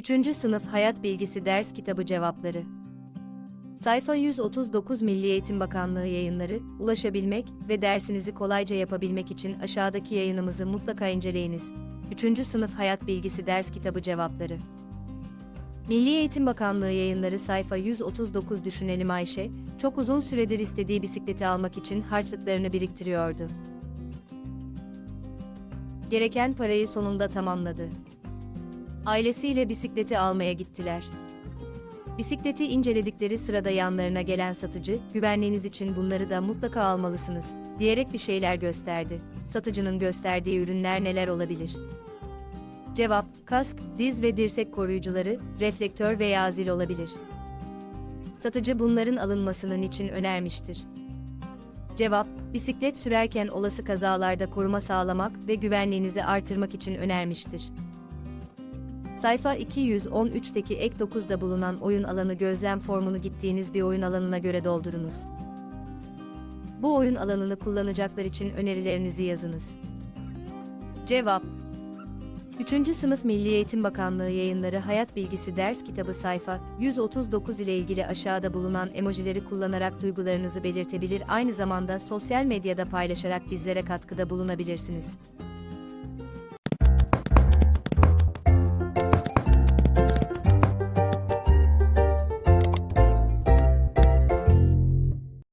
3. Sınıf Hayat Bilgisi Ders Kitabı Cevapları Sayfa 139 Milli Eğitim Bakanlığı yayınları, ulaşabilmek ve dersinizi kolayca yapabilmek için aşağıdaki yayınımızı mutlaka inceleyiniz. 3. Sınıf Hayat Bilgisi Ders Kitabı Cevapları Milli Eğitim Bakanlığı yayınları sayfa 139 Düşünelim Ayşe, çok uzun süredir istediği bisikleti almak için harçlıklarını biriktiriyordu. Gereken parayı sonunda tamamladı. Ailesiyle bisikleti almaya gittiler. Bisikleti inceledikleri sırada yanlarına gelen satıcı, güvenliğiniz için bunları da mutlaka almalısınız, diyerek bir şeyler gösterdi. Satıcının gösterdiği ürünler neler olabilir? Cevap, kask, diz ve dirsek koruyucuları, reflektör veya zil olabilir. Satıcı bunların alınmasının için önermiştir. Cevap, bisiklet sürerken olası kazalarda koruma sağlamak ve güvenliğinizi artırmak için önermiştir. Sayfa 213'teki ek 9'da bulunan oyun alanı gözlem formunu gittiğiniz bir oyun alanına göre doldurunuz. Bu oyun alanını kullanacaklar için önerilerinizi yazınız. Cevap 3. Sınıf Milli Eğitim Bakanlığı yayınları Hayat Bilgisi Ders Kitabı sayfa 139 ile ilgili aşağıda bulunan emojileri kullanarak duygularınızı belirtebilir aynı zamanda sosyal medyada paylaşarak bizlere katkıda bulunabilirsiniz.